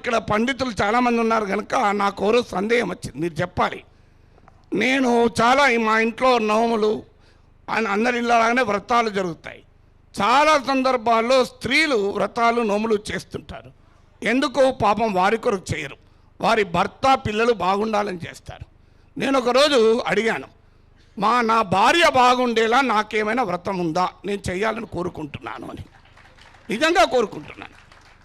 ఇక్కడ పండితులు చాలామంది ఉన్నారు కనుక నాకు ఓరో సందేహం వచ్చింది. మీరు చెప్పాలి. నేను చాలా మా ఇంట్లో నోములు అందరి ఇళ్ళలాగానే వ్రతాలు జరుగుతాయి. చాలా సందర్భాల్లో స్త్రీలు వ్రతాలు నోములు చేస్తుంటారు. ఎందుకు? పాపం వారి కొరకు చేయరు. వారి భర్త పిల్లలు బాగుండాలని చేస్తారు. నేను ఒకరోజు అడిగాను మా నా భార్య బాగుండేలా నాకేమైనా వ్రతం ఉందా? నేను చేయాలని కోరుకుంటున్నాను అని. నిజంగా కోరుకుంటున్నాను.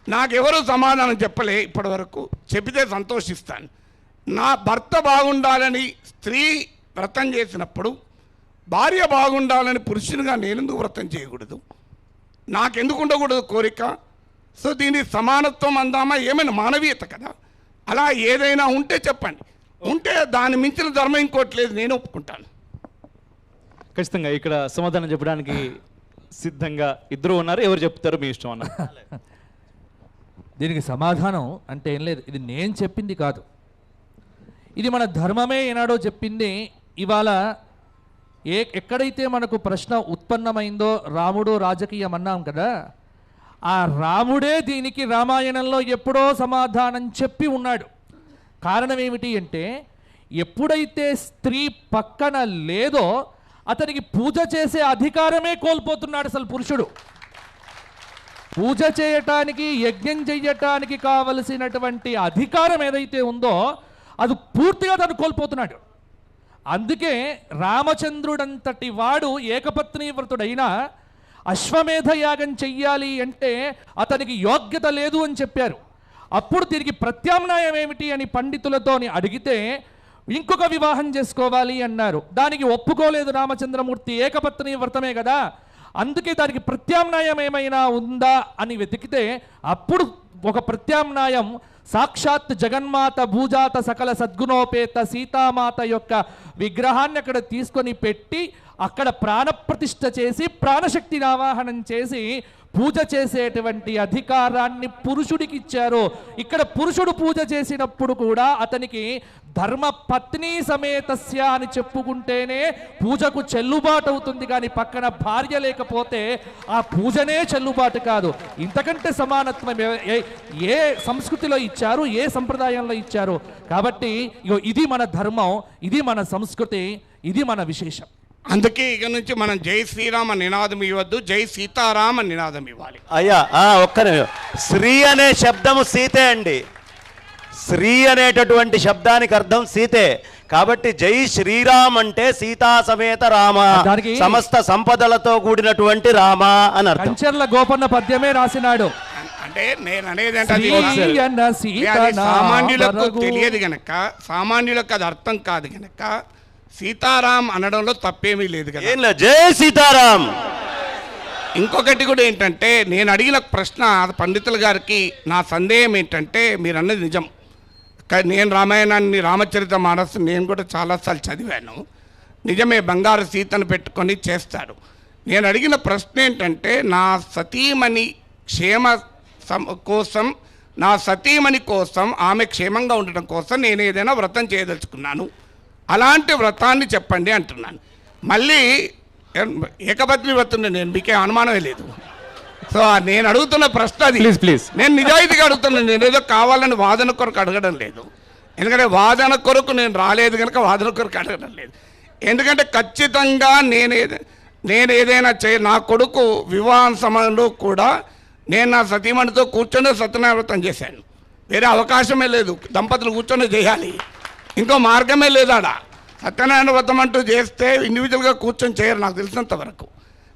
నాకెవరు సమాధానం చెప్పలే ఇప్పటివరకు. చెప్పితే సంతోషిస్తాను. నా భర్త బాగుండాలని స్త్రీ వ్రతం చేసినప్పుడు భార్య బాగుండాలని పురుషునిగా నేనెందుకు వ్రతం చేయకూడదు? నాకెందుకు ఉండకూడదు కోరిక? సో దీని సమానత్వం అందామా? ఏమైనా మానవీయత కదా. అలా ఏదైనా ఉంటే చెప్పండి. ఉంటే దాని మించిన ధర్మం ఇంకోటి లేదు నేను ఒప్పుకుంటాను. ఖచ్చితంగా ఇక్కడ సమాధానం చెప్పడానికి సిద్ధంగా ఇద్దరు ఉన్నారు. ఎవరు చెప్తారో మీ ఇష్టం అన్న. దీనికి సమాధానం అంటే ఏం లేదు. ఇది నేను చెప్పింది కాదు. ఇది మన ధర్మమే ఏనాడో చెప్పింది. ఇవాళ ఏ ఎక్కడైతే మనకు ప్రశ్న ఉత్పన్నమైందో రాముడు రాజకీయం అన్నాం కదా ఆ రాముడే దీనికి రామాయణంలో ఎప్పుడో సమాధానం చెప్పి ఉన్నాడు. కారణం ఏమిటి అంటే ఎప్పుడైతే స్త్రీ పక్కన లేదో అతనికి పూజ చేసే అధికారమే కోల్పోతున్నాడు అసలు పురుషుడు. పూజ చేయటానికి యజ్ఞం చేయటానికి కావలసినటువంటి అధికారం ఏదైతే ఉందో అది పూర్తిగా తను కోల్పోతున్నాడు. అందుకే రామచంద్రుడంతటి వాడు ఏకపత్ని వ్రతుడైనా అశ్వమేధ యాగం చెయ్యాలి అంటే అతనికి యోగ్యత లేదు అని చెప్పారు. అప్పుడు దీనికి ప్రత్యామ్నాయం ఏమిటి అని పండితులతోని అడిగితే ఇంకొక వివాహం చేసుకోవాలి అన్నారు. దానికి ఒప్పుకోలేదు రామచంద్రమూర్తి ఏకపత్ని వ్రతమే కదా. అందుకే దానికి ప్రత్యామ్నాయం ఏమైనా ఉందా అని వెతికితే అప్పుడు ఒక ప్రత్యామ్నాయం సాక్షాత్ జగన్మాత భూజాత సకల సద్గుణోపేత సీతామాత యొక్క విగ్రహాన్ని అక్కడ తీసుకొని పెట్టి అక్కడ ప్రాణప్రతిష్ఠ చేసి ప్రాణశక్తిని ఆవాహనం చేసి పూజ చేసేటువంటి అధికారాన్ని పురుషుడికి ఇచ్చారు. ఇక్కడ పురుషుడు పూజ చేసినప్పుడు కూడా అతనికి ధర్మ పత్ని సమేతస్య అని చెప్పుకుంటేనే పూజకు చెల్లుబాటు అవుతుంది. కానీ పక్కన భార్య లేకపోతే ఆ పూజనే చెల్లుబాటు కాదు. ఇంతకంటే సమానత్వం ఏ- ఏ- సంస్కృతిలో ఇచ్చారు ఏ సంప్రదాయంలో ఇచ్చారు? కాబట్టి ఇగో ఇది మన ధర్మం ఇది మన సంస్కృతి ఇది మన విశేషం. అందుకే ఇక నుంచి మనం జై శ్రీరామ నినాదం ఇవ్వద్దు జై సీతారామ నినాదం ఇవ్వాలి. అయ్యా ఆ, ఒక్క. శ్రీ అనే శబ్దము సీతే అండి. శ్రీ అనేటటువంటి శబ్దానికి అర్థం సీతే. కాబట్టి జై శ్రీరామ్ అంటే సీతా సమేత రామ సమస్త సంపదలతో కూడినటువంటి రామ అని అర్థం. కంచర్ల గోపన్న పద్యమే రాసినాడు. అంటే నేను అనేది సీత సామాన్యులకు. తెలియదు గనక సామాన్యులకు అది అర్థం కాదు గనక సీతారాం అనడంలో తప్పేమీ లేదు కదా. ఏం లేదు. జై సీతారాం. ఇంకొకటి కూడా ఏంటంటే నేను అడిగిన ప్రశ్న పండితుల గారికి నా సందేహం ఏంటంటే మీరు అన్నది నిజం. నేను రామాయణాన్ని రామచరిత మానస్ నేను కూడా చాలాసార్లు చదివాను. నిజమే బంగారు సీతను పెట్టుకొని చేస్తాడు. నేను అడిగిన ప్రశ్న ఏంటంటే నా సతీమణి క్షేమ కోసం నా సతీమణి కోసం ఆమె క్షేమంగా ఉండటం కోసం నేను ఏదైనా వ్రతం చేయదలుచుకున్నాను. అలాంటి వ్రతాన్ని చెప్పండి అంటున్నాను. మళ్ళీ ఏకపత్ని వ్రతం నేను మీకే అనుమానమే లేదు. సో నేను అడుగుతున్న ప్రశ్న అది. Please, please. నేను నిజాయితీగా అడుగుతున్నాను నేను ఏదో కావాలని వాదన కొరకు అడగడం లేదు. ఎందుకంటే వాదన కొరకు నేను రాలేదు కనుక వాదన కొరకు అడగడం లేదు. ఎందుకంటే ఖచ్చితంగా నేను నేను ఏదైనా చే నా కొడుకు వివాహం సమయంలో కూడా నేను నా సతీమణితో కూర్చొని సత్యనారాయణ వ్రతం చేశాను. వేరే అవకాశమే లేదు. దంపతులు కూర్చొని చేయాలి. ఇంకో మార్గమే లేదు ఆడ సత్యనారాయణ వ్రతం అంటూ చేస్తే ఇండివిజువల్గా కూర్చొని చేయరు నాకు తెలిసినంత వరకు.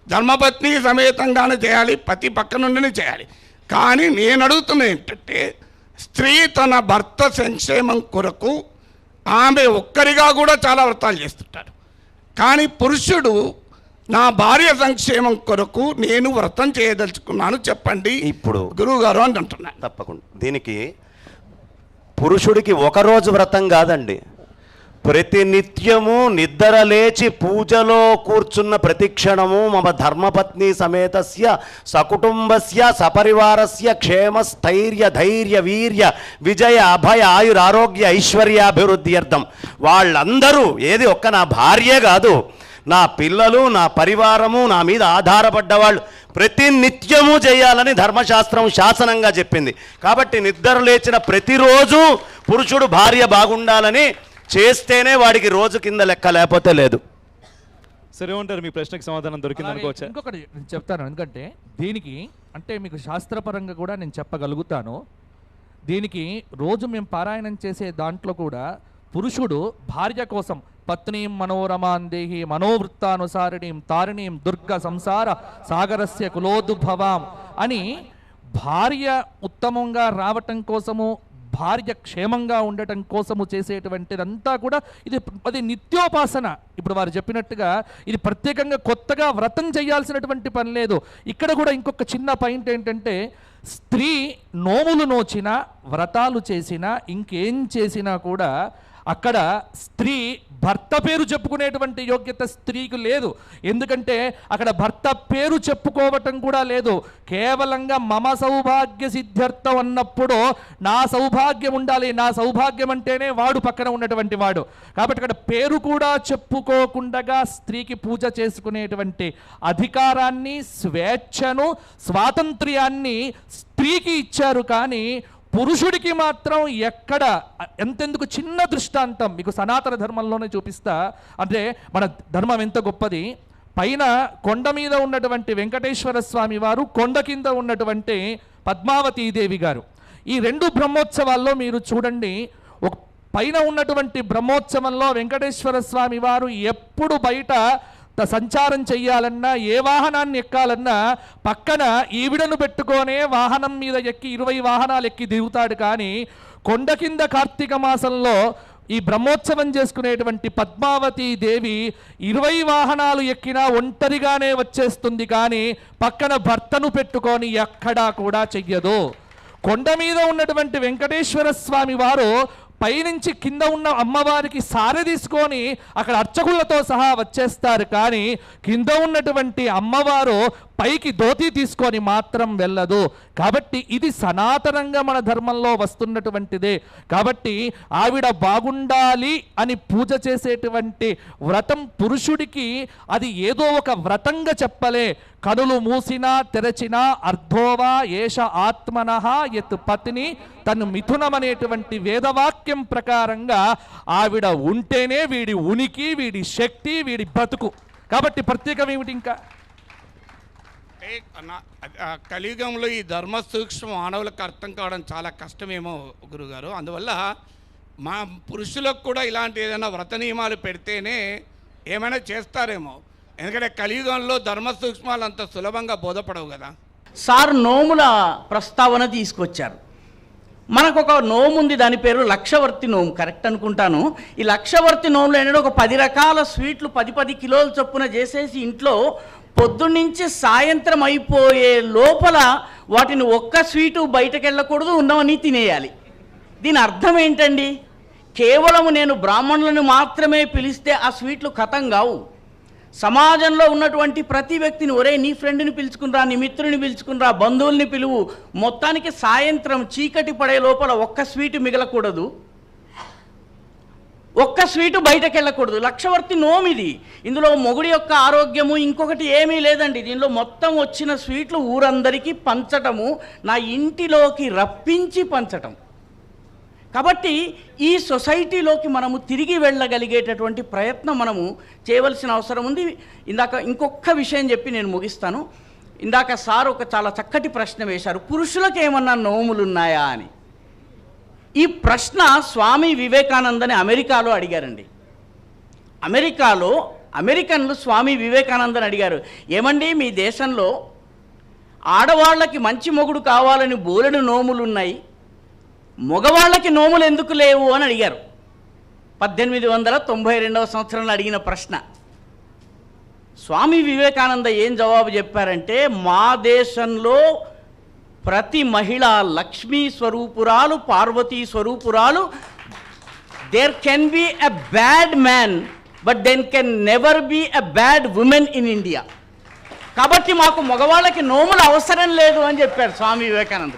ధర్మపత్ని సమేతంగానే చేయాలి పతి పక్క నుండినే చేయాలి. కానీ నేను అడుగుతున్నది ఏంటంటే స్త్రీ తన భర్త సంక్షేమం కొరకు ఆమె ఒక్కరిగా కూడా చాలా వ్రతాలు చేస్తుంటారు. కానీ పురుషుడు నా భార్య సంక్షేమం కొరకు నేను వ్రతం చేయదలుచుకున్నాను చెప్పండి ఇప్పుడు గురువు గారు అని అంటున్నాను తప్పకుండా. దీనికి పురుషుడికి ఒకరోజు వ్రతం కాదండి. ప్రతి నిత్యము నిద్ర లేచి పూజలో కూర్చున్న ప్రతిక్షణము మమ ధర్మపత్ని సమేతస్య సకుటుంబస్య సపరివారస్య క్షేమ స్థైర్య ధైర్య వీర్య విజయ అభయ ఆయురారోగ్య ఐశ్వర్యాభివృద్ధి అర్థం. వాళ్ళందరూ ఏది ఒక్క నా భార్యే కాదు. నా పిల్లలు నా పరివారము నా మీద ఆధారపడ్డ వాళ్ళు ప్రతి నిత్యము చేయాలని ధర్మశాస్త్రం శాసనంగా చెప్పింది. కాబట్టి నిద్ర లేచిన ప్రతిరోజు పురుషుడు భార్య బాగుండాలని చేస్తేనే వాడికి రోజు కింద లెక్క లేకపోతే లేదు. సరే ఉంటారు మీ ప్రశ్నకి సమాధానం దొరికింది అనుకోవచ్చా? ఇంకొకటి నేను చెప్తాను. ఎందుకంటే దీనికి అంటే మీకు శాస్త్రపరంగా కూడా నేను చెప్పగలుగుతాను. దీనికి రోజు మేము పారాయణం చేసే దాంట్లో కూడా పురుషుడు భార్య కోసం పత్నీం మనోరమాందేహి మనోవృత్తానుసారిణీం తారిణీం దుర్గ సంసార సాగరస్య కులోదుభవాం అని భార్య ఉత్తమంగా రావటం కోసము భార్య క్షేమంగా ఉండటం కోసము చేసేటువంటిదంతా కూడా ఇది అది నిత్యోపాసన. ఇప్పుడు వారు చెప్పినట్టుగా ఇది ప్రత్యేకంగా కొత్తగా వ్రతం చేయాల్సినటువంటి పని లేదు. ఇక్కడ కూడా ఇంకొక చిన్న పాయింట్ ఏంటంటే స్త్రీ నోములు నోచినా వ్రతాలు చేసినా ఇంకేం చేసినా కూడా అక్కడ స్త్రీ భర్త పేరు చెప్పుకునేటువంటి యోగ్యత స్త్రీకి లేదు. ఎందుకంటే అక్కడ భర్త పేరు చెప్పుకోవటం కూడా లేదు. కేవలంగా మమ సౌభాగ్య సిద్ధ్యర్థం అన్నప్పుడు నా సౌభాగ్యం ఉండాలి. నా సౌభాగ్యం అంటేనే వాడు పక్కన ఉన్నటువంటి వాడు. కాబట్టి అక్కడ పేరు కూడా చెప్పుకోకుండా స్త్రీకి పూజ చేసుకునేటువంటి అధికారాన్ని స్వేచ్ఛను స్వాతంత్ర్యాన్ని స్త్రీకి ఇచ్చారు కానీ పురుషుడికి మాత్రం ఎక్కడ ఎంతెందుకు చిన్న దృష్టాంతం మీకు సనాతన ధర్మంలోనే చూపిస్తా. అంటే మన ధర్మం ఎంత గొప్పది? పైన కొండ మీద ఉన్నటువంటి వెంకటేశ్వర స్వామి వారు కొండ కింద ఉన్నటువంటి పద్మావతీదేవి గారు. ఈ రెండు బ్రహ్మోత్సవాల్లో మీరు చూడండి ఒక పైన ఉన్నటువంటి బ్రహ్మోత్సవంలో వెంకటేశ్వర స్వామి వారు ఎప్పుడు బయట సంచారం చెయ్యాలన్నా ఏ వాహనాన్ని ఎక్కాలన్నా పక్కన ఈవిడను పెట్టుకొనే వాహనం మీద ఎక్కి ఇరవై వాహనాలు ఎక్కి దిగుతాడు. కానీ కొండ కింద కార్తీక మాసంలో ఈ బ్రహ్మోత్సవం చేసుకునేటువంటి పద్మావతి దేవి ఇరవై వాహనాలు ఎక్కినా ఒంటరిగానే వచ్చేస్తుంది. కానీ పక్కన భర్తను పెట్టుకొని ఎక్కడా కూడా చెయ్యదు. కొండ మీద ఉన్నటువంటి వెంకటేశ్వర స్వామి వారు పైనుంచి కింద ఉన్న అమ్మవారికి సారె తీసుకొని అక్కడ అర్చకులతో సహా వచ్చేస్తారు. కానీ కింద ఉన్నటువంటి అమ్మవారు పైకి ధోతి తీసుకొని మాత్రం వెళ్ళదు. కాబట్టి ఇది సనాతనంగా మన ధర్మంలో వస్తున్నటువంటిదే. కాబట్టి ఆవిడ బాగుండాలి అని పూజ చేసేటువంటి వ్రతం పురుషుడికి అది ఏదో ఒక వ్రతంగా చెప్పలే. కనులు మూసినా తెరచినా అర్ధోవా ఏష ఆత్మన ఎత్ పత్ని తను మిథునమనేటువంటి వేదవాక్యం ప్రకారంగా ఆవిడ ఉంటేనే వీడి ఉనికి వీడి శక్తి వీడి బ్రతుకు కాబట్టి ప్రత్యేకం ఏమిటి ఇంకా? అదే కలియుగంలో ఈ ధర్మ సూక్ష్మ మానవులకు అర్థం కావడం చాలా కష్టమేమో గురుగారు. అందువల్ల మా పురుషులకు కూడా ఇలాంటి ఏదైనా వ్రత నియమాలు పెడితేనే ఏమైనా చేస్తారేమో. ఎందుకంటే కలియుగంలో ధర్మ సూక్ష్మాలు అంత సులభంగా బోధపడవు కదా. సార్ నోముల ప్రస్తావన తీసుకొచ్చారు. మనకు ఒక నోము ఉంది దాని పేరు లక్షవర్తి నోము కరెక్ట్ అనుకుంటాను. ఈ లక్షవర్తి నోములో ఏంటంటే ఒక పది రకాల స్వీట్లు పది పది కిలోల చొప్పున చేసేసి ఇంట్లో పొద్దున్నుంచి సాయంత్రం అయిపోయే లోపల వాటిని ఒక్క స్వీటు బయటకు వెళ్ళకూడదు ఉన్నవని తినేయాలి. దీని అర్థం ఏంటండి? కేవలం నేను బ్రాహ్మణులను మాత్రమే పిలిస్తే ఆ స్వీట్లు ఖతం కావు. సమాజంలో ఉన్నటువంటి ప్రతి వ్యక్తిని ఒరే నీ ఫ్రెండ్ని పిలుచుకునిరా నీ మిత్రుని పిలుచుకునిరా బంధువుల్ని పిలువు. మొత్తానికి సాయంత్రం చీకటి పడే లోపల ఒక్క స్వీటు మిగలకూడదు. ఒక్క స్వీటు బయటకు వెళ్ళకూడదు లక్షవర్తి నోమిది. ఇందులో మొగుడి యొక్క ఆరోగ్యము ఇంకొకటి ఏమీ లేదండి. దీనిలో మొత్తం వచ్చిన స్వీట్లు ఊరందరికీ పంచటము నా ఇంటిలోకి రప్పించి పంచటం. కాబట్టి ఈ సొసైటీలోకి మనము తిరిగి వెళ్ళగలిగేటటువంటి ప్రయత్నం మనము చేయవలసిన అవసరం ఉంది. ఇందాక ఇంకొక విషయం చెప్పి నేను ముగిస్తాను. ఇందాక సార్ ఒక చాలా చక్కటి ప్రశ్న వేశారు. పురుషులకు ఏమన్నా నోములు ఉన్నాయా అని. ఈ ప్రశ్న స్వామి వివేకానందని అమెరికాలో అడిగారండి. అమెరికాలో అమెరికన్లు స్వామి వివేకానందని అడిగారు. ఏమండి మీ దేశంలో ఆడవాళ్ళకి మంచి మొగుడు కావాలని బోలెడు నోములు ఉన్నాయి మగవాళ్ళకి నోములు ఎందుకు లేవు అని అడిగారు. పద్దెనిమిది వందల తొంభై రెండవ సంవత్సరంలో అడిగిన ప్రశ్న. స్వామి వివేకానంద ఏం జవాబు చెప్పారంటే మా దేశంలో ప్రతి మహిళ లక్ష్మీ స్వరూపురాలు Parvati స్వరూపురాలు there can be a bad man but then can never be a bad woman in India కాబట్టి మాకు మగవాళ్ళకి నోములు అవసరం లేదు అని చెప్పారు స్వామి వివేకానంద